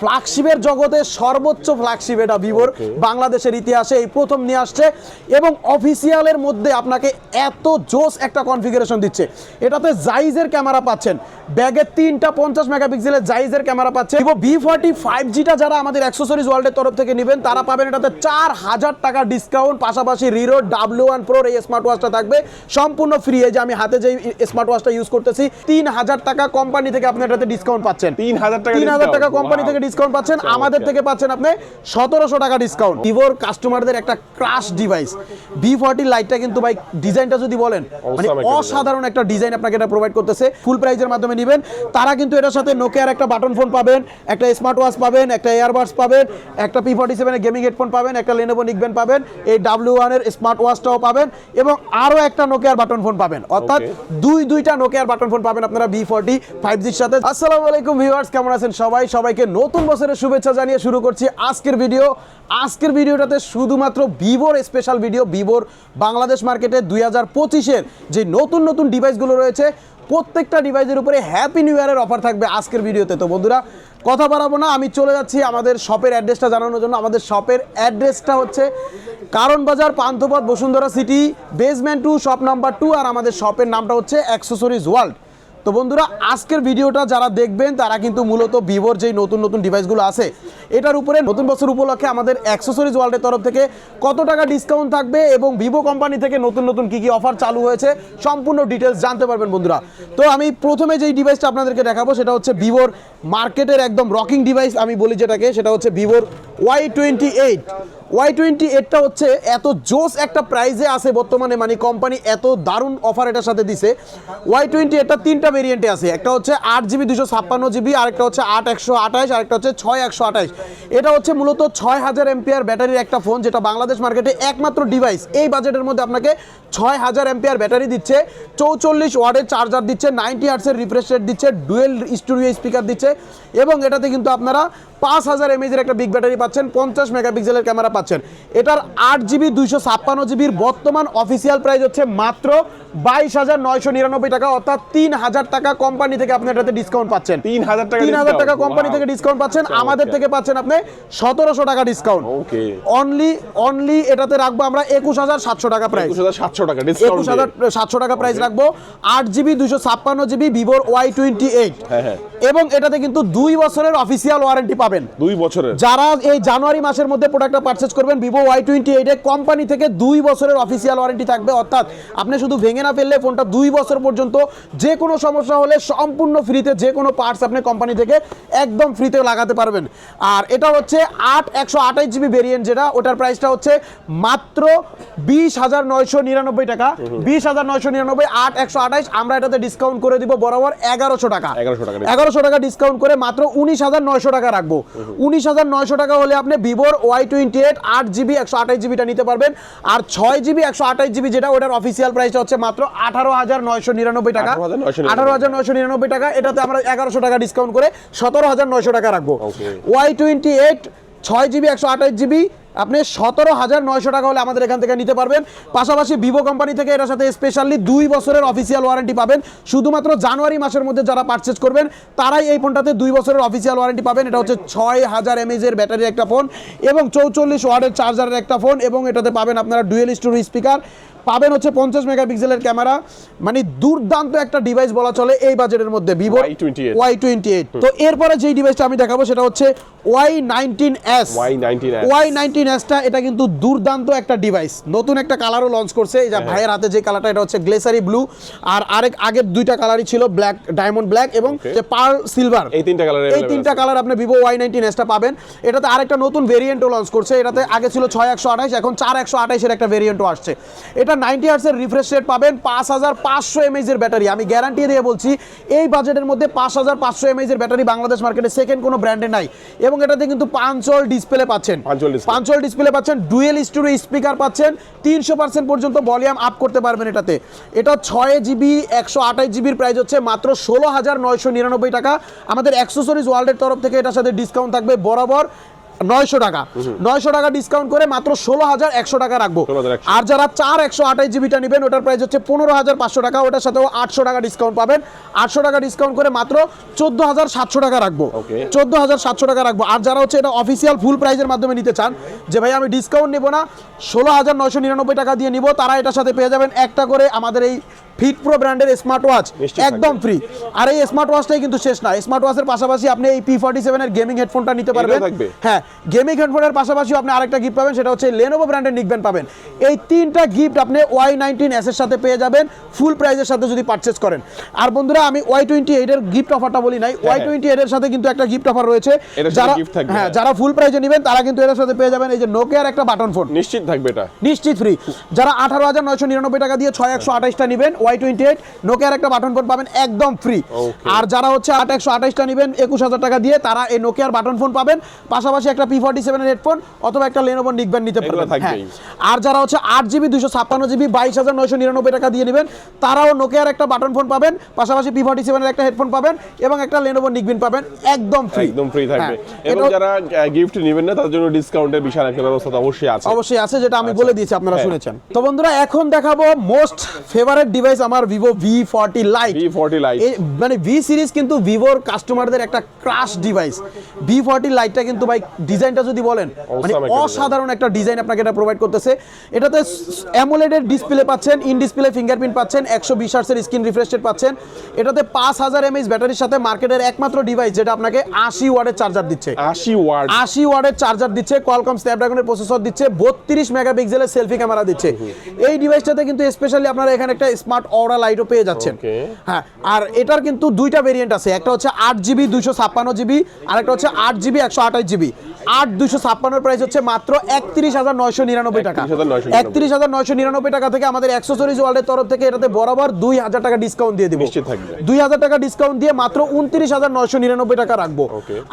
ফ্ল্যাগশিপের জগতে সর্বোচ্চ ফ্ল্যাগশিপ এটা ভিভোর। বাংলাদেশের ইতিহাসে এই প্রথম নিয়ে আসছে এবং অফিসিয়ালের মধ্যে আপনাকে এত জোস একটা কনফিগারেশন দিচ্ছে। এটাতে জাইজের ক্যামেরা পাচ্ছেন। ব্যাগে তিনটা পঞ্চাশ মেগাপিক্সেলের জাইজের ক্যামেরা পাচ্ছেন। ভিভো ভি ফর্টি ফাইভ জিটা যারা আমাদের অ্যাক্সেসরিজ ওয়ার্ল্ডের তরফ থেকে নেবেন তারা পাবেন এটাতে চার হাজার টাকা ডিসকাউন্ট পাশাপাশি রিরো ডাব্লিউ ওয়ান প্রোর এই স্মার্ট ওয়াচটা থাকবে। সম্পূর্ণ ফ্রি এই যে আমি হাতে যে স্মার্ট ওয়াচটা ইউজ করতেছি তিন হাজার টাকা কোম্পানি থেকে আপনি এটাতে ডিসকাউন্ট পাচ্ছেন। 3000 টাকা তিন হাজার টাকা কোম্পানি থেকে ডিসকাউন্ট পাচ্ছেন। আমাদের থেকে পাচ্ছেন আপনি সতেরোশো টাকা ডিসকাউন্ট ভিভোর কাস্টমারদের একটা ক্রাশ ডিভাইস বি ফর্টি লাইটটা কিন্তু ভাই ডিজাইনটা যদি বলেন মানে। অসাধারণ একটা ডিজাইন আপনাকে এটা প্রোভাইড করতেছে। ফুল প্রাইজের মাধ্যমে নেবেন। তারা কিন্তু এটার সাথে নোকিয়ার একটা বাটন ফোন পাবেন একটা স্মার্ট ওয়াচ পাবেন একটা এয়ারবাডস পাবেন একটা পি ফর্টি সেভেনের গেমিং হেডফোন পাবেন একটা লেনোভো নিকবেন পাবেন এই ডাব্লিউ ওয়ানের স্মার্ট ওয়াচটাও পাবেন এবং আরও একটা নোকিয়ার বাটন ফোন পাবেন। অর্থাৎ দুই দুইটা নোকিয়ার বাটন ফোন পাবেন আপনারা বি ফর্টি ফাইভ জির সাথে। আসসালামু আলাইকুম ভিউয়ার্স কেমন আছেন সবাই? সবাইকে নতুন বছরের শুভেচ্ছা জানিয়ে শুরু করছি আজকের ভিডিও। আজকের ভিডিওটাতে শুধুমাত্র ভিভোর স্পেশাল ভিডিও ভিভোর বাংলাদেশ মার্কেটে দুই হাজার পঁচিশের যে নতুন নতুন ডিভাইসগুলো রয়েছে, প্রত্যেকটা ডিভাইসের উপরে হ্যাপি নিউ ইয়ারের অফার থাকবে আজকের ভিডিওতে। তো বন্ধুরা, কথা বাড়াবো না, আমি চলে যাচ্ছি আমাদের শপের অ্যাড্রেসটা জানানোর জন্য। আমাদের শপের অ্যাড্রেসটা হচ্ছে Karwan Bazar, Panthapath, Bashundhara City basement two shop number two আর আমাদের শপের নামটা হচ্ছে অ্যাক্সেসরিজ ওয়ার্ল্ড তো বন্ধুরা, আজকের ভিডিওটা যারা দেখবেন, তারা কিন্তু মূলত ভিভোর যেই নতুন নতুন ডিভাইসগুলো আছে, এটার উপরে নতুন বছর উপলক্ষে আমাদের অ্যাক্সেসরিজ ওয়ার্ল্ডের তরফ থেকে কত টাকা ডিসকাউন্ট থাকবে এবং ভিভো কোম্পানি থেকে নতুন নতুন কি কি অফার চালু হয়েছে, সম্পূর্ণ ডিটেলস জানতে পারবেন বন্ধুরা। তো আমি প্রথমে যেই ডিভাইসটা আপনাদেরকে দেখাবো, সেটা হচ্ছে ভিভোর মার্কেটের একদম রকিং ডিভাইস আমি বলি যেটাকে, সেটা হচ্ছে ভিভোর Y twenty eight Y twenty এইটটা হচ্ছে এত জোস একটা প্রাইজে আছে বর্তমানে মানে কোম্পানি এত দারুণ অফার এটার সাথে দিছে। ওয়াই টোয়েন্টি এইটটা তিনটা ভেরিয়েন্টে আছে। একটা হচ্ছে আট জিবি দুশো ছাপ্পান্ন জিবি আরেকটা হচ্ছে আট একশো আঠাশ, আরেকটা হচ্ছে ছয় একশো আঠাশ। এটা হচ্ছে মূলত ছয় হাজার এমপিআর ব্যাটারির একটা ফোন যেটা বাংলাদেশ মার্কেটে একমাত্র ডিভাইস এই বাজেটের মধ্যে আপনাকে ছয় হাজার এমপিআর ব্যাটারি দিচ্ছে, চৌচল্লিশ ওয়ার্ডের চার্জার দিচ্ছে নাইনটি আর্টসের রিফ্রেশ রেট দিচ্ছে ডুয়েল স্টুডিও স্পিকার দিচ্ছে, এবং এটাতে কিন্তু আপনারা পাঁচ হাজার এমএজের একটা বিগ ব্যাটারি পাচ্ছেন পঞ্চাশ মেগাপিক্সেলের ক্যামেরা পাচ্ছেন। এটার আট জিবি দুইশো ছাপ্পান্ন জিবির বর্তমান অফিসিয়াল প্রাইস হচ্ছে মাত্র বাইশ হাজার নয়শো নিরানব্বই টাকা অর্থাৎ তিন হাজার টাকা কোম্পানি থেকে আপনি এটাতে ডিসকাউন্ট পাচ্ছেন। 3000 টাকা তিন হাজার টাকা কোম্পানি থেকে ডিসকাউন্ট পাচ্ছেন আমাদের থেকে পাচ্ছেন আপনি সতেরোশো টাকা ডিসকাউন্ট Okay. অনলি অনলি এটাতে রাখব আমরা একুশ হাজার সাতশো টাকা প্রাইস 21700 টাকা ডিসকাউন্ট একুশ হাজার সাতশো টাকা প্রাইস রাখব আট জিবি দুইশো ছাপ্পান্ন জিবি ভিভোর ওয়াই টোয়েন্টি এইট। এবং এটাতে কিন্তু দুই বছরের অফিসিয়াল ওয়ারেন্টি পাবেন। দুই বছরের। যারা এই জানুয়ারি মাসের মধ্যে প্রোডাক্টটা পারচেজ করবেন ভিভো ওয়াই টোয়েন্টি এইটে কোম্পানি থেকে দুই বছরের অফিসিয়াল ওয়ারেন্টি থাকবে। অর্থাৎ আপনি শুধু ভেঙে না ফেললে ফোনটা দুই বছর পর্যন্ত যে কোনো সমস্যা হলে সম্পূর্ণ ফ্রিতে যে কোনো পার্টস আপনি কোম্পানি থেকে একদম ফ্রিতে লাগাতে পারবেন। আর এটা হচ্ছে আট একশো আঠাশ জিবি ভেরিয়েন্ট যেটা ওটার প্রাইসটা হচ্ছে মাত্র বিশ হাজার নয়শো নিরানব্বই টাকা। বিশ হাজার নয়শো নিরানব্বই আট একশো আঠাশ আমরা এটাতে ডিসকাউন্ট করে দিব বরাবর এগারোশো টাকা। 1100 টাকা এগারোশো টাকা ডিসকাউন্ট করে মাত্র উনিশ হাজার নয়শো টাকা রাখব। উনিশ হাজার নয়শো টাকা হলে আপনি ভিভোর ওয়াই টোয়েন্টি এইট আট জিবি একশো আঠাশ জিবিটা নিতে পারবেন। আর ছয় জিবি একশো আঠাশ জিবি যেটা ওটার অফিসিয়াল প্রাইসটা হচ্ছে মাত্র আঠারো হাজার নয়শো নিরানব্বই টাকা। আঠারো হাজার নয়শো নিরানব্বই টাকা। এটাতে আমরা এগারোশো টাকা ডিসকাউন্ট করে সতেরো হাজার নয়শো টাকা রাখব। ওয়াই টোয়েন্টি এইট ছয় জিবি একশো আঠাশ জিবি আপনি সতেরো হাজার নয়শো টাকা হলে আমাদের এখান থেকে নিতে পারবেন। পাশাপাশি ভিভো কোম্পানি থেকে এটার সাথে স্পেশালি দুই বছরের অফিসিয়াল ওয়ারেন্টি পাবেন। শুধুমাত্র জানুয়ারি মাসের মধ্যে যারা পারচেজ করবেন তারাই এই ফোনটাতে দুই বছরের অফিসিয়াল ওয়ারেন্টি পাবেন। এটা হচ্ছে ছয় হাজার এমএজের ব্যাটারির একটা ফোন এবং চৌচল্লিশ ওয়ার্ডের চার্জারের একটা ফোন এবং এটাতে পাবেন আপনারা ডুয়েল স্টোরি স্পিকার পাবেন হচ্ছে পঞ্চাশ মেগাপিক্সেলের ক্যামেরা মানে দুর্দান্ত একটা ডিভাইস বলা চলে এই বাজেটের মধ্যে ভিভো ওয়াই টোয়েন্টি এইট তো এরপরে যেই ডিভাইসটা আমি দেখাবো সেটা হচ্ছে Y nineteen S Y19S Y nineteen এসটা এটা কিন্তু দুর্দান্ত একটা ডিভাইস নতুন একটা কালারও লঞ্চ করছে। এই যে হ্যাঁ। ভাইয়ের হাতে যে কালারটা এটা হচ্ছে গ্লেসারি ব্লু আর আরেক আগের দুইটা কালারই ছিল ব্ল্যাক ডায়মন্ড ব্ল্যাক এবং যে পার্ল সিলভার এই তিনটা কালার এই তিনটা কালার আপনি ভিভো ওয়াই নাইনটিন এসটা পাবেন। এটাতে আরেকটা নতুন ভেরিয়েন্টও লঞ্চ করছে। এটাতে আগে ছিল ছয় একশো আঠাশ এখন চার একশো আঠাশের একটা ভেরিয়েন্টও আসছে। এটা নাইনটি হার্সের রিফ্রেশ রেট পাবেন পাঁচ হাজার পাঁচশো এমএইচ এর ব্যাটারি আমি গ্যারান্টি দিয়ে বলছি এই বাজেটের মধ্যে পাঁচ হাজার পাঁচশো এমএইচ এর ব্যাটারি বাংলাদেশ মার্কেটে সেকেন্ড কোনো ব্র্যান্ডে নাই। এবং এটাতে কিন্তু পাঁচল ডিসপ্লে পাচ্ছেন। পাঁচল পাঁচল ডিসপ্লে পাচ্ছেন ডুয়েল স্টোরি স্পিকার পাচ্ছেন, তিনশো পার্সেন্ট পর্যন্ত ভলিউম আপ করতে পারবেন এটাতে। এটা ছয় জিবি একশো আঠাশ জিবির প্রাইস হচ্ছে মাত্র ষোলো হাজার নয়শো নিরানব্বই টাকা। আমাদের অ্যাক্সেসরিজ ওয়ার্ল্ডের তরফ থেকে এটার সাথে ডিসকাউন্ট থাকবে বরাবর। নয়শো টাকা। নয়শো টাকা ডিসকাউন্ট করে মাত্র ষোলো হাজার একশো টাকা রাখব। আর যারা চার একশো আঠাশ জিবিটা নেবেন ওটার প্রাইস হচ্ছে পনেরো হাজার পাঁচশো টাকা ওটার সাথে আটশো টাকা ডিসকাউন্ট পাবেন। আটশো টাকা ডিসকাউন্ট করে মাত্র চোদ্দ হাজার সাতশো টাকা রাখব। চোদ্দ হাজার সাতশো টাকা রাখব। আর যারা হচ্ছে এটা অফিসিয়াল ফুল প্রাইজের মাধ্যমে নিতে চান যে ভাই আমি ডিসকাউন্ট নেব না ষোলো হাজার নয়শো নিরানব্বই টাকা দিয়ে নিবো। তারা এটার সাথে পেয়ে যাবেন একটা করে আমাদের এই ফিট প্রো ব্র্যান্ডের স্মার্ট ওয়াচ। একদম ফ্রি আর এই স্মার্ট ওয়াচটাই কিন্তু শেষ না। স্মার্ট ওয়াচের পাশাপাশি আপনি এই পি ফর্টি সেভেনের গেমিং হেডফোনটা নিতে পারবেন? হ্যাঁ গেমিং হেডফোনের পাশাপাশি আপনি আরেকটা গিফট পাবেন সেটা হচ্ছে লেনোভো ব্র্যান্ডের নিকবেন পাবেন। এই তিনটা গিফট আপনি ওয়াই নাইনটিন এস এর সাথে পেয়ে যাবেন। ফুল প্রাইজের সাথে যদি পারচেস করেন। আর বন্ধুরা আমি ওয়াই টোয়েন্টি এইটের গিফট অফারটা বলি নাই। ওয়াই টোয়েন্টি এইটের সাথে কিন্তু একটা গিফট অফার রয়েছে। যারা হ্যাঁ যারা ফুল প্রাইজে নেবেন তারা কিন্তু এটার সাথে পেয়ে যাবেন। এই যে নোকিয়ার একটা বাটন ফোন নিশ্চিত থাকবে এটা? নিশ্চিত ফ্রি যারা আঠারো হাজার নয়শো নিরানব্বই টাকা দিয়ে ছয় একশো আঠাশটা নেবেন ওয়াই টোয়েন্টি এইট নোকিয়ার একটা বাটন ফোন পাবেন একদম ফ্রি আর যারা হচ্ছে আট একশো আঠাশটা নেবেন একুশ হাজার টাকা দিয়ে তারা এই নোকিয়ার বাটন ফোন পাবেন। পাশাপাশি একটা পি ফর্টি সেভেনের হেডফোন অথবা একটা লেনোভো নিকবেন নিতে পারবেন। হ্যাঁ। আর যারা হচ্ছে আট জিবি দুশো ছাপ্পান্ন জিবি বাইশ হাজার নয়শো নিরানব্বই টাকা দিয়ে নেবেন তারাও নোকিয়ার একটা বাটন ফোন পাবেন। পাশাপাশি পি ফর্টি সেভেনের একটা হেডফোন পাবেন এবং একটা লেনোভো নিকবেন পাবেন একদম ফ্রি একদম ফ্রি থাকবে। হ্যাঁ, এবং যারা গিফট নেবেন না তাদের জন্য ডিসকাউন্টের বিশাল একটা ব্যবস্থা অবশ্যই আছে। অবশ্যই আছে। যেটা আমি বলে দিয়েছি আপনারা হ্যাঁ। শুনেছেন। তো বন্ধুরা এখন দেখাবো মোস্ট ফেভারিট ডিভাইস আমার Vivo V forty lite V forty lite মানে ভি সিরিজ কিন্তু ভিভোর কাস্টমারদের একটা ক্রাশ ডিভাইস ভি ফর্টি লাইটটা কিন্তু ভাই ডিজাইনটা যদি বলেন মানে অসাধারণ একটা ডিজাইন আপনাকে এটা প্রোভাইড করতেছে। এটাতে অ্যামোলেডের ডিসপ্লে পাচ্ছেন ইন ডিসপ্লে ফিঙ্গারপ্রিন্ট পাচ্ছেন একশো বিশ হার্সের স্ক্রিন রিফ্রেশ রেট পাচ্ছেন। এটাতে পাঁচ হাজার এমএইচ ব্যাটারির সাথে মার্কেটের একমাত্র ডিভাইস যেটা আপনাকে আশি ওয়ার্ডের চার্জার দিচ্ছে। আশি ওয়ার্ড আশি ওয়ার্ডের চার্জার দিচ্ছে কোয়ালকম স্ন্যাপড্রাগনের প্রসেসর দিচ্ছে বত্রিশ মেগাপিক্সেলের সেলফি ক্যামেরা দিচ্ছে। এই ডিভাইসটাতে কিন্তু স্পেশালি আপনারা এখানে একটা স্মার্ট অরা লাইটও পেয়ে যাচ্ছেন। হ্যাঁ আর এটার কিন্তু দুইটা ভেরিয়েন্ট আছে। একটা হচ্ছে আট জিবি দুইশো ছাপ্পান্ন জিবি আর একটা হচ্ছে আট জিবি একশো আঠাশ জিবি আট দুইশো ছাপ্পান্নর প্রাইস হচ্ছে মাত্র একত্রিশ হাজার নয়শো নিরানব্বই টাকা। একত্রিশ হাজার নয়শো নিরানব্বই। টাকা থেকে আমাদের অ্যাক্সেসরিজ ওয়ার্ল্ডের তরফ থেকে এটাতে বরাবর দুই হাজার টাকা ডিসকাউন্ট দিয়ে দিব। দুই হাজার টাকা ডিসকাউন্ট দিয়ে মাত্র উনত্রিশ হাজার নয়শো নিরানব্বই টাকা রাখব।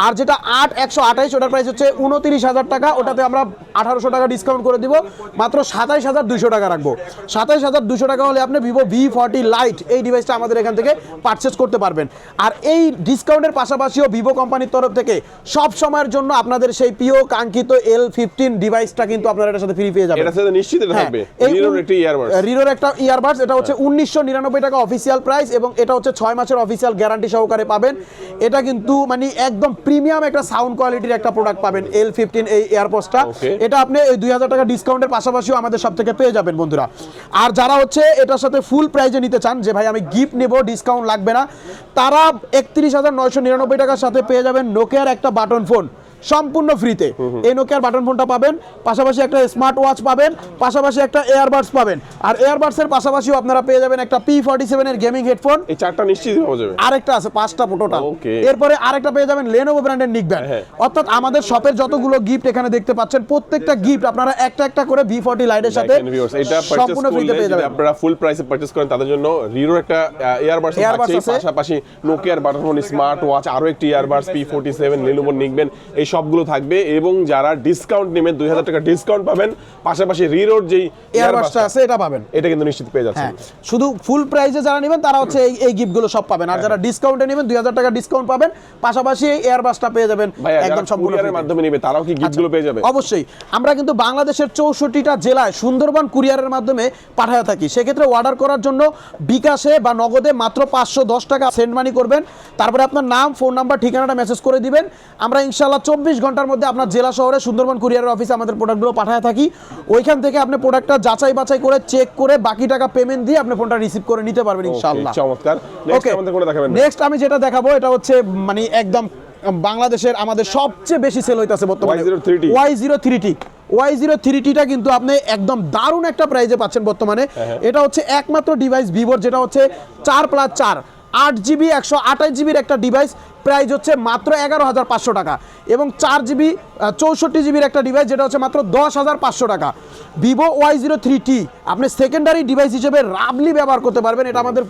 আর যেটা আট একশো আঠাইশ ওটার প্রাইস হচ্ছে উনত্রিশ হাজার টাকা। ওটাতে আমরা আঠারোশো টাকা ডিসকাউন্ট করে দিব মাত্র সাতাইশ হাজার দুশো টাকা রাখব। সাতাইশ হাজার দুশো টাকা হলে আপনি ভিভো ভি ফর্টি লাইট এই ডিভাইসটা আমাদের এখান থেকে পারচেস করতে পারবেন। আর এই ডিসকাউন্টের পাশাপাশিও ভিভো কোম্পানির তরফ থেকে সব সময়ের জন্য আপনাদের সেই প্রিয় কাঙ্ক্ষিত এল ফিফটিন ডিভাইসটা কিন্তু আপনারা এটার সাথে ফ্রি পেয়ে যাবেন। এটার সাথে নিশ্চিত হ্যাঁ, থাকবে। নিরোর উন- একটি ইয়ারবাডস রিরোর একটা ইয়ারবাডস এটা হচ্ছে উনিশশো নিরানব্বই টাকা অফিসিয়াল প্রাইস এবং এটা হচ্ছে ছয় মাসের অফিসিয়াল গ্যারান্টি সহকারে পাবেন। এটা কিন্তু মানে একদম প্রিমিয়াম একটা সাউন্ড কোয়ালিটির একটা প্রোডাক্ট পাবেন এল ফিফটিন এই এয়ারপোস্টটা এটা আপনি দুই হাজার টাকা ডিসকাউন্টের পাশাপাশিও আমাদের সব থেকে পেয়ে যাবেন বন্ধুরা। আর যারা হচ্ছে এটার সাথে ফুল প্রাইজে নিতে চান, যে ভাই আমি গিফট নেব ডিসকাউন্ট লাগবে না, তারা একত্রিশ হাজার নয়শো নিরানব্বই টাকার সাথে পেয়ে যাবেন নোকিয়ার একটা বাটন ফোন সম্পূর্ণ ফ্রিতে। এই নোকিয়ার বাটন ফোনটা পাবেন পাশাপাশি একটা স্মার্ট ওয়াচ পাবেন পাশাপাশি একটা এয়ারবাডস পাবেন। আর এয়ারবাডসের পাশাপাশিও আপনারা পেয়ে যাবেন একটা পি ফর্টি সেভেনের গেমিং হেডফোন এই চারটা নিশ্চিত পাওয়া যাবে। আরেকটা আছে পাঁচটা টোটাল. এরপরে আরেকটা পেয়ে যাবেন লেনোভো ব্র্যান্ডের নিকব্যান্ড হ্যাঁ। অর্থাৎ আমাদের শপের যতগুলো গিফট এখানে দেখতে পাচ্ছেন প্রত্যেকটা গিফট আপনারা একটা একটা করে ভি ফর্টি লাইটের সাথে সম্পূর্ণ ফ্রিতে পেয়ে যাবেন। আপনারা ফুল প্রাইসে পারচেজ করেন তাদের জন্য রিরোর একটা Earbuds আছে। পাশাপাশি নোকিয়ার বাটন ফোন স্মার্ট ওয়াচ আরও একটি earbuds P forty seven Lenovo neckband এই সবগুলো থাকবে এবং যারা ডিসকাউন্ট নেবেন দুই হাজার টাকা ডিসকাউন্ট পাবেন পাশাপাশি রিরোর যেই ইয়ারবাডসটা আছে এটা পাবেন। এটা কিন্তু নিশ্চিত পেয়ে যাচ্ছেন। হ্যাঁ শুধু ফুল প্রাইসে যারা নেবেন তারা হচ্ছে এই এই গিফটগুলো সব পাবেন। আর যারা ডিসকাউন্টে নেবেন দুই হাজার টাকা ডিসকাউন্ট পাবেন পাশাপাশি এই এয়ারবাসটা পেয়ে যাবেন একদম সম্পূর্ণ। মাধ্যমে নিবে তারাও কি গিফটগুলো পেয়ে যাবে? অবশ্যই। আমরা কিন্তু বাংলাদেশের চৌষট্টিটা জেলায় সুন্দরবন কুরিয়ারের মাধ্যমে পাঠাতে থাকি। সেক্ষেত্রে অর্ডার করার জন্য বিকাশে বা নগদে মাত্র পাঁচশো দশ টাকা সেন্ড মানি করবেন। তারপরে আপনার নাম ফোন নাম্বার ঠিকানাটা মেসেজ করে দিবেন। আমরা ইনশাল্লাহ চব্বিশ ঘণ্টার মধ্যে আপনার জেলা শহরে সুন্দরবন কুরিয়ারের অফিসে আমাদের প্রোডাক্টগুলো পাঠাতে থাকি। ওইখান থেকে আপনি প্রোডাক্টটা যাচাই বাছাই করে চেক করে বাকি টাকা পেমেন্ট দিয়ে আপনি ফোনটা রিসিভ করে নিতে পারবেন Okay, ইনশাল্লাহ চমৎকার। দেখাবেন। নেক্সট আমি যেটা দেখাবো এটা হচ্ছে মানে একদম বাংলাদেশের আমাদের সবচেয়ে বেশি সেল হইতাছে বর্তমানে। Y zero three T Y zero three টিটা কিন্তু আপনি একদম দারুণ একটা প্রাইজে পাচ্ছেন বর্তমানে। হ্যাঁ, এটা হচ্ছে একমাত্র ডিভাইস ভিভোর যেটা হচ্ছে চার প্লাস চার। আট জিবি একশো আঠাশ জিবির একটা ডিভাইস প্রাইস হচ্ছে মাত্র এগারো হাজার পাঁচশো টাকা এবং চার জিবি চৌষট্টি জিবির একটা ডিভাইস যেটা হচ্ছে মাত্র দশ হাজার পাঁচশো টাকা। Vivo Y zero three T আপনি সেকেন্ডারি ডিভাইস হিসেবে রাবলি ব্যবহার করতে পারবেন। এটা আমাদের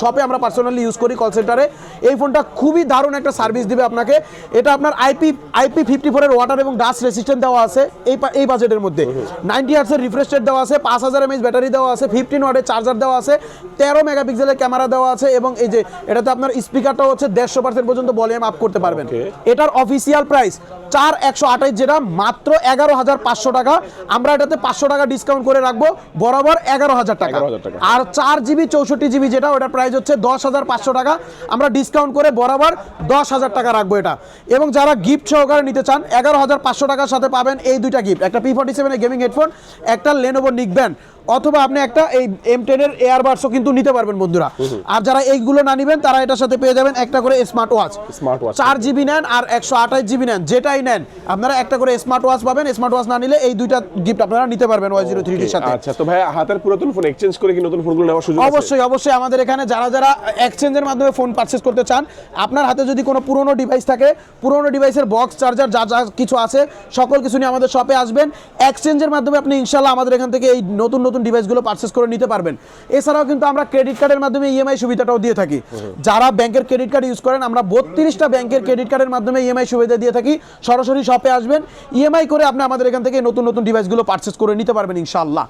শপে আমরা পার্সোনালি ইউজ করি কল সেন্টারে এই ফোনটা খুবই দারুণ একটা সার্ভিস দিবে আপনাকে। এটা আপনার আইপি আইপি ফিফটি ফোরের ওয়াটার এবং ডাস্ট রেসিস্ট্যান্ট দেওয়া আছে এই এই বাজেটের মধ্যে। নাইনটি হার্সের রিফ্রেশ রেট দেওয়া আছে, পাঁচ হাজার এমএইচ ব্যাটারি দেওয়া আছে ফিফটিন ওয়াটের চার্জার দেওয়া আছে, তেরো মেগাপিক্সেলের ক্যামেরা দেওয়া আছে এবং এই যে, এটাতে আপনার স্পিকারটা হচ্ছে দেড়শো পার্সেন্ট পর্যন্ত ভলিউম আপ করতে পারবেন। এটার অফিসিয়াল প্রাইস চার একশো আঠাইশ যেটা মাত্র এগারো হাজার পাঁচশো টাকা। আমরা এটাতে পাঁচশো টাকা ডিসকাউন্ট করে রাখব বরাবর এগারো হাজার টাকা। 11,000 টাকা। আর চার জিবি চৌষট্টি জিবি যেটা ওটার প্রাইস হচ্ছে দশ হাজার পাঁচশো টাকা। আমরা ডিসকাউন্ট করে বরাবর দশ হাজার টাকা রাখব এটা। এবং যারা গিফট সহকারে নিতে চান এগারো হাজার পাঁচশো টাকার সাথে পাবেন এই দুইটা গিফট একটা পি ফর্টি সেভেনের গেমিং হেডফোন একটা লেনোভো নিকব্যান্ড অথবা আপনি একটা এই এম টেনের এয়ারবাডসও কিন্তু নিতে পারবেন বন্ধুরা। আর যারা এইগুলো না নিবেন তারা এটার সাথে পেয়ে যাবেন একটা করে স্মার্ট ওয়াচ স্মার্ট ওয়াচ চার জিবি নেন আর একশো আঠাশ জিবি নেন যেটাই নেন। আপনারা একটা করে স্মার্ট ওয়াচ পাবেন স্মার্ট ওয়াচ না নিলে এই দুইটা গিফট আপনারা নিতে পারবেন ওয়াই জিরো থ্রিটির সাথে। আচ্ছা তো ভাই হাতের পুরাতন ফোন এক্সচেঞ্জ করে কি নতুন ফোনগুলো নেওয়ার সুযোগ অবশ্যই অবশ্যই আমাদের এখানে যারা যারা এক্সচেঞ্জের মাধ্যমে ফোন পারচেস করতে চান আপনার হাতে যদি কোনো পুরনো ডিভাইস থাকে পুরনো ডিভাইসের বক্স চার্জার যা যা কিছু আছে সকল কিছু নিয়ে আমাদের শপে আসবেন। এক্সচেঞ্জের মাধ্যমে আপনি ইনশাল্লাহ আমাদের এখান থেকে এই নতুন নতুন ডিভাইসগুলো পারচেস করে নিতে পারবেন। এছাড়াও কিন্তু আমরা ক্রেডিট কার্ডের মাধ্যমে ইএমআই সুবিধাটাও দিয়ে থাকি। যারা ব্যাংকের ক্রেডিট কার্ড ইউজ করেন, আমরা বত্রিশটা ব্যাংকের ক্রেডিট কার্ডের মাধ্যমে ইএমআই সুবিধা দিয়ে থাকি। সরাসরি শপে আসবেন। ইএমআই করে আপনি আমাদের এখান থেকে নতুন নতুন ডিভাইসগুলো পারচেস করে নিতে পারবেন ইনশাল্লাহ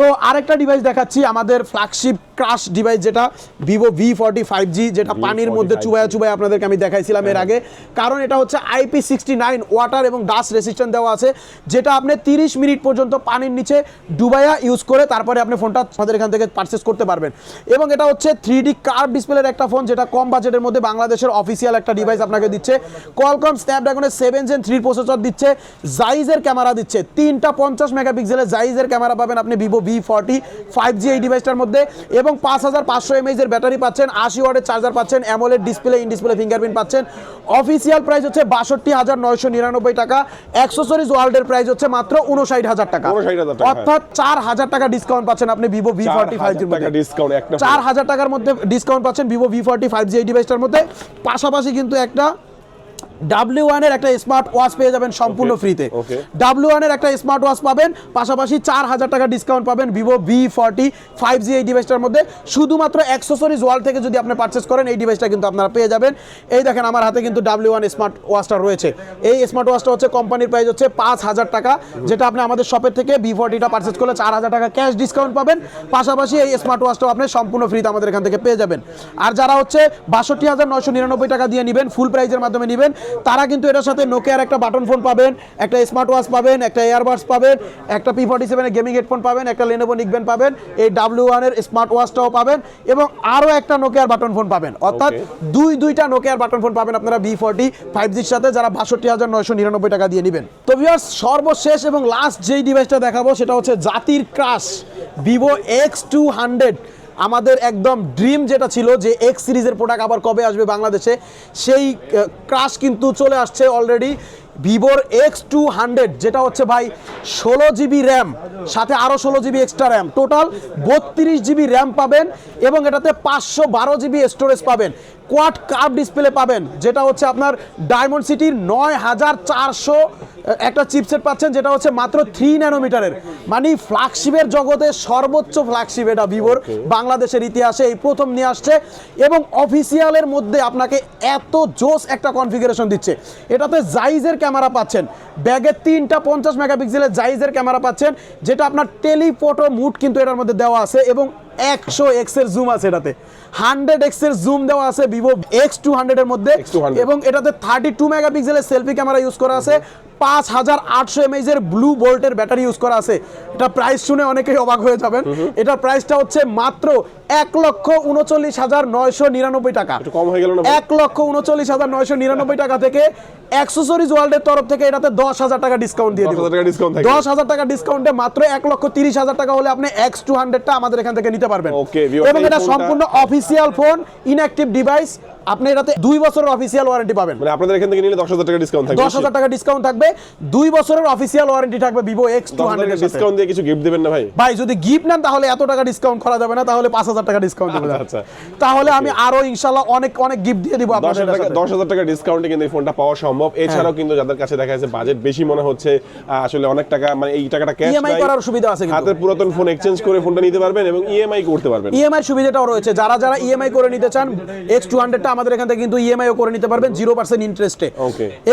তো আরেকটা ডিভাইস দেখাচ্ছি আমাদের ফ্ল্যাগশিপ ক্রাশ ডিভাইস যেটা Vivo V forty five G যেটা পানির মধ্যে 45G চুবায়া চুবায়া আপনাদেরকে আমি দেখাইছিলাম এর আগে। কারণ এটা হচ্ছে আইপি সিক্সটি নাইন ওয়াটার এবং ডাস্ট রেসিস্ট্যান্ট দেওয়া আছে যেটা আপনি তিরিশ মিনিট পর্যন্ত পানির নিচে ডুবাইয়া ইউজ করে তারপরে আপনি ফোনটা আমাদের এখান থেকে পারচেস করতে পারবেন। এবং এটা হচ্ছে থ্রি ডি কার্ভ ডিসপ্লের একটা ফোন যেটা কম বাজেটের মধ্যে বাংলাদেশের অফিসিয়াল একটা ডিভাইস আপনাকে দিচ্ছে। কলকম স্ন্যাপড্রাগনের সেভেন জেন থ্রি প্রসেসর দিচ্ছে জাইজের ক্যামেরা দিচ্ছে। তিনটা পঞ্চাশ মেগাপিক্সেলের জাইজের ক্যামেরা পাবেন আপনি Vivo V forty five G এই ডিভাইসটার মধ্যে এবং পাঁচ হাজার পাঁচশো এমএইচের ব্যাটারি পাচ্ছেন আশি ওয়াটের চার্জার পাচ্ছেন AMOLED display in display fingerprint পাচ্ছেন। অফিসিয়াল প্রাইস হচ্ছে বাষট্টি হাজার নয়শো নিরানব্বই টাকা। অ্যাক্সেসরিজ ওয়ার্ল্ডের প্রাইস হচ্ছে মাত্র উনষাট হাজার টাকা। 59,000 টাকা, হ্যাঁ। অর্থাৎ চার হাজার টাকা ডিসকাউন্ট পাচ্ছেন আপনি ভিভো ভি ফর্টি ফাইভ জির টাকা মধ্যে ডিসকাউন্ট চার হাজার টাকার মধ্যে ডিসকাউন্ট পাচ্ছেন Vivo V forty five G এই ডিভাইসটার মধ্যে। পাশাপাশি কিন্তু একটা ডাব্লিউ ওয়ানের একটা স্মার্ট ওয়াচ পেয়ে যাবেন সম্পূর্ণ ফ্রিতে ডাব্লিউ ওয়ানের একটা স্মার্ট ওয়াচ পাবেন পাশাপাশি চার হাজার টাকা ডিসকাউন্ট পাবেন Vivo V forty five G এই ডিভাইসটার মধ্যে। শুধুমাত্র অ্যাক্সেসরিজ ওয়াল থেকে যদি আপনি পারচেস করেন এই ডিভাইসটা কিন্তু আপনারা পেয়ে যাবেন। এই দেখেন আমার হাতে কিন্তু ডাব্লিউ ওয়ান স্মার্ট ওয়াচটা রয়েছে। এই স্মার্ট ওয়াচটা হচ্ছে কোম্পানির প্রাইস হচ্ছে পাঁচ হাজার টাকা যেটা আপনি আমাদের শপের থেকে ভি ফর্টিটা পারচেস করলে চার হাজার টাকা ক্যাশ ডিসকাউন্ট পাবেন। পাশাপাশি এই স্মার্ট ওয়াচটাও আপনি সম্পূর্ণ ফ্রিতে আমাদের এখান থেকে পেয়ে যাবেন। আর যারা হচ্ছে বাষট্টি হাজার নয়শো নিরানব্বই টাকা দিয়ে নেবেন ফুল প্রাইজের মাধ্যমে নেবেন তারা কিন্তু এটার সাথে নোকিয়ার একটা বাটন ফোন পাবেন একটা স্মার্ট ওয়াচ পাবেন একটা এয়ারবাডস পাবেন একটা পি ফর্টি সেভেনের গেমিং হেডফোন পাবেন একটা লেনোভো নিকবেন পাবেন এই ডাব্লিউ ওয়ানের স্মার্ট ওয়াচটাও পাবেন এবং আরও একটা নোকিয়ার বাটন ফোন পাবেন। অর্থাৎ দুই দুইটা নোকিয়ার বাটন ফোন পাবেন আপনারা বি ফর্টি ফাইভ জির সাথে যারা বাষট্টি হাজার নয়শো নিরানব্বই টাকা দিয়ে নেবেন। তো ভিউয়ার্স সর্বশেষ এবং লাস্ট যেই ডিভাইসটা দেখাবো সেটা হচ্ছে জাতির crush Vivo X two hundred আমাদের একদম ড্রিম যেটা ছিল যে এক্স সিরিজের প্রোডাক্ট আবার কবে আসবে বাংলাদেশে, সেই ক্রাশ কিন্তু চলে আসছে অলরেডি ভিভোর এক্স টু হান্ড্রেড যেটা হচ্ছে ভাই ষোলো জিবি র্যাম সাথে আরও ষোলো জিবি এক্সট্রা র্যাম টোটাল বত্রিশ জিবি র্যাম পাবেন এবং এটাতে পাঁচশো বারো জিবি স্টোরেজ পাবেন। কোয়াড কার্ভ ডিসপ্লে পাবেন যেটা হচ্ছে আপনার ডায়মন্ড সিটির নয় হাজার চারশো একটা চিপসেট পাচ্ছেন যেটা হচ্ছে মাত্র থ্রি ন্যানোমিটারের মানে ফ্ল্যাগশিপের জগতে সর্বোচ্চ ফ্ল্যাগশিপ এটা ভিভোর বাংলাদেশের ইতিহাসে এই প্রথম নিয়ে আসছে এবং অফিসিয়ালের মধ্যে আপনাকে এত জোস একটা কনফিগারেশন দিচ্ছে। এটাতে জাইজের ক্যামেরা পাচ্ছেন ব্যাগে তিনটা পঞ্চাশ মেগাপিক্সেলের জাইজের ক্যামেরা পাচ্ছেন যেটা আপনার টেলিফোটো মুড কিন্তু এটার মধ্যে দেওয়া আছে এবং একশো এক্সের জুম আছে এটাতে। হান্ড্রেড এক্সের জুম দেওয়া আছে ভিভো এক্স টু হান্ড্রেড এর মধ্যে এবং এটাতে থার্টি টু মেগাপিক্সেলের সেলফি ক্যামেরা ইউজ করা আছে। পাঁচ হাজার আটশো এমএইচ এর ব্লু বোল্টের ব্যাটারি ইউজ করা আছে। এটা প্রাইস শুনে অনেকেই অবাক হয়ে যাবেন। এটার প্রাইসটা হচ্ছে মাত্র এক লক্ষ উনচল্লিশ হাজার নয়শো নিরানব্বই টাকা। কম হয়ে গেল এক লক্ষ উনচল্লিশ হাজার নয়শো নিরানব্বই টাকা থেকে অ্যাক্সেসরিজ ওয়ার্ল্ডের তরফ থেকে এটাতে দশ হাজার টাকা ডিসকাউন্ট দিয়ে 10,000 টাকা discount থাকবে। দশ হাজার টাকা ডিসকাউন্টে মাত্র এক লক্ষ তিরিশ হাজার টাকা হলে আপনি এক্স টু হান্ড্রেডটা আমাদের এখান থেকে নিতে পারবেন। এবং এটা সম্পূর্ণ অফিসিয়াল ফোন ইনঅ্যাক্টিভ ডিভাইস আপনি এটাতে দুই বছরের অফিসিয়াল ওয়ারেন্টি পাবেন। মানে আপনাদের এখান থেকে নিলে দশ হাজার টাকা ডিসকাউন্ট থাকবে দশ হাজার টাকা ডিসকাউন্ট থাকবে দুই বছরের অফিসিয়াল ওয়ারেন্টি থাকবে Vivo X two hundred discount দিয়ে কিছু গিফট দেবেন না ভাই? ভাই যদি গিফট নেন তাহলে এত টাকা ডিসকাউন্ট করা যাবে না তাহলে পাঁচ হাজার টাকা ডিসকাউন্ট দেবে আচ্ছা, আচ্ছা। তাহলে আমি আরও অনেক অনেক গিফট দিয়ে দিব আপনাদের। দশ হাজার টাকা ডিসকাউন্টে কিন্তু এই ফোনটা পাওয়া সম্ভব। হ্যাঁ। এছাড়াও কিন্তু যাদের কাছে দেখা যাচ্ছে বাজেট বেশি মনে হচ্ছে আসলে অনেক টাকা মানে এই টাকাটা ক্যাশ EMI করার সুবিধা আছে হাতের পুরাতন ফোন এক্সচেঞ্জ করে ফোনটা নিতে পারবেন এবং ইএমআই করতে পারবেন। ইএমআই সুবিধাটাও রয়েছে। যারা যারা ইএমআই করে নিতে চান এক্স টু হান্ড্রেডটা আমাদের এখান থেকে কিন্তু ইএমআইও করে নিতে পারবেন জিরো পার্সেন্ট ইন্টারেস্টে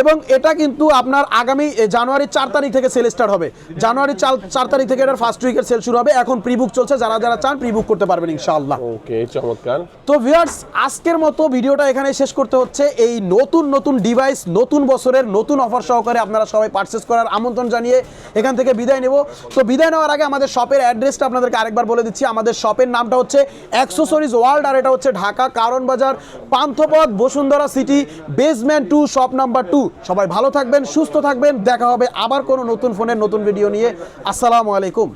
এবং এটা কিন্তু আপনার আগামী জানুয়ারির চার তারিখ থেকে সেল স্টার্ট হবে। জানুয়ারির চার তারিখ থেকে এটার ফার্স্ট উইকের সেল শুরু হবে। এখন প্রি বুক চলছে যারা যারা চান প্রি বুক করতে পারবেন ইনশাআল্লাহ। ওকে চমৎকার। তো ভিউয়ার্স আজকের মতো ভিডিওটা এখানে শেষ করতে হচ্ছে। এই নতুন নতুন ডিভাইস নতুন বছরের নতুন অফার সহকারে আপনারা সবাই পারচেস করার আমন্ত্রণ জানিয়ে এখান থেকে বিদায় নেব। তো বিদায় নেওয়ার আগে আমাদের শপের অ্যাড্রেসটা আপনাদেরকে আরেকবার বলে দিচ্ছি। আমাদের শপের নামটা হচ্ছে অ্যাক্সেসরিজ ওয়ার্ল্ড আর এটা হচ্ছে Dhaka Karwan Bazar Panthapath Bashundhara City basement two shop number two সবাই ভালো থাকবেন সুস্থ থাকবেন দেখা হবে আবার কোনো নতুন ফোনের নতুন ভিডিও নিয়ে। আসসালামু আলাইকুম।